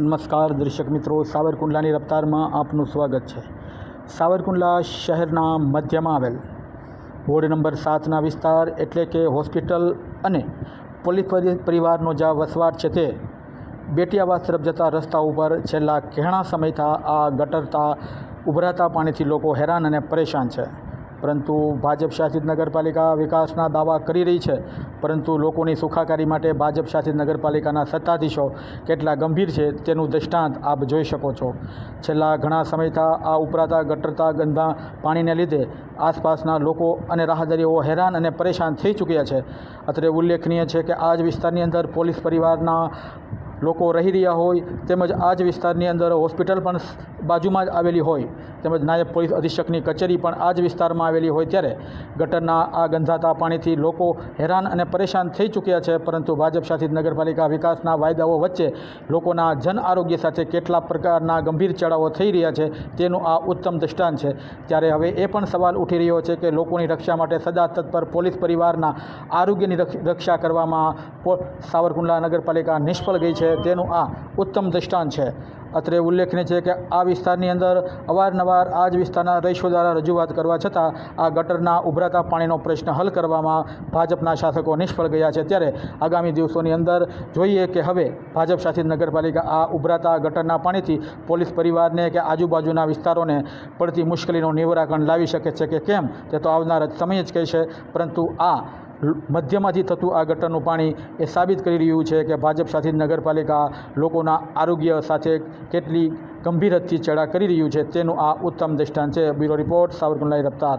નમસ્કાર દર્શક મિત્રો, સાવરકુંડલાની રફતારમાં આપનું સ્વાગત છે. સાવરકુંડલા શહેરના મધ્યમાં આવેલ વોર્ડ નંબર સાતના વિસ્તાર એટલે કે હોસ્પિટલ અને પોલીસ પરી- પરિવારનો જ્યાં વસવાટ છે તે બેટિયાવાસ તરફ જતા રસ્તા ઉપર છેલ્લા ઘણા સમયથી આ ગટરતા, ઉભરાતા પાણીથી લોકો હેરાન અને પરેશાન છે. પરંતુ ભાજપ શાસિત નગરપાલિકા વિકાસના દાવા કરી રહી છે. પરંતુ લોકોની સુખાકારી માટે ભાજપ શાસિત નગરપાલિકાના સત્તાધીશો કેટલા ગંભીર છે તેનું દૃષ્ટાંત આપ જોઈ શકો છો. છેલ્લા ઘણા સમયથી આ ઉપરાતા ગટરતા ગંદા પાણીને લીધે આસપાસના લોકો અને રાહદારીઓ હેરાન અને પરેશાન થઈ ચૂક્યા છે. અત્રે ઉલ્લેખનીય છે કે આ જ વિસ્તારની અંદર પોલીસ પરિવારના લોકો રહી રહ્યા હોય, તેમજ આ જ વિસ્તારની અંદર હોસ્પિટલ પણ બાજુમાં જ આવેલી હોય, તેમજ નાયબ પોલીસ અધિક્ષકની કચેરી પણ આ જ વિસ્તારમાં આવેલી હોય ત્યારે ગટરના આ ગંધાતા પાણીથી લોકો હેરાન અને પરેશાન થઈ ચૂક્યા છે, પરંતુ ભાજપ શાસિત નગરપાલિકા વિકાસના વાયદાઓ વચ્ચે લોકોના જન આરોગ્ય સાથે કેટલા પ્રકારના ગંભીર ચડાવો થઈ રહ્યા છે, તેનું આ ઉત્તમ દ્રષ્ટાંત છે. ત્યારે હવે એ પણ સવાલ ઉઠી રહ્યો છે કે લોકોની રક્ષા માટે સદા તત્પર પોલીસ પરિવારના આરોગ્યની રક્ષ- કરવામાં સાવરકુંડલા નગરપાલિકા નિષ્ફળ ગઈ છે. તેનું આ ઉત્તમ દ્રષ્ટાંત છે. અત્રે ઉલ્લેખનીય છે કે આ વિસ્તારની અંદર અવારનવાર આ જ વિસ્તારના રહીશો દ્વારા રજૂઆત કરવા છતાં આ ગટરના ઉભરાતા પાણીનો પ્રશ્ન હલ કરવામાં ભાજપના શાસકો નિષ્ફળ ગયા છે. ત્યારે આગામી દિવસોની અંદર જોઈએ કે હવે ભાજપ શાસિત નગરપાલિકા આ ઉભરાતા ગટરના પાણીથી પોલીસ પરિવારને કે આજુબાજુના વિસ્તારોને પડતી મુશ્કેલીનું નિવારણ લાવી શકે છે કે કેમ તે તો આવનાર સમય જ કહેશે. પરંતુ આ મધ્યમાંથી થતું આ ગટરનું પાણી એ સાબિત કરી રહ્યું છે કે ભાજપ શાસિત નગરપાલિકા લોકોના આરોગ્ય સાથે કેટલી ગંભીર હદથી કરી રહ્યું છે તેનું આ ઉત્તમ દ્રષ્ટાંત છે. બ્યુરો રિપોર્ટ સાવરકુંડલાઈ રફતાર.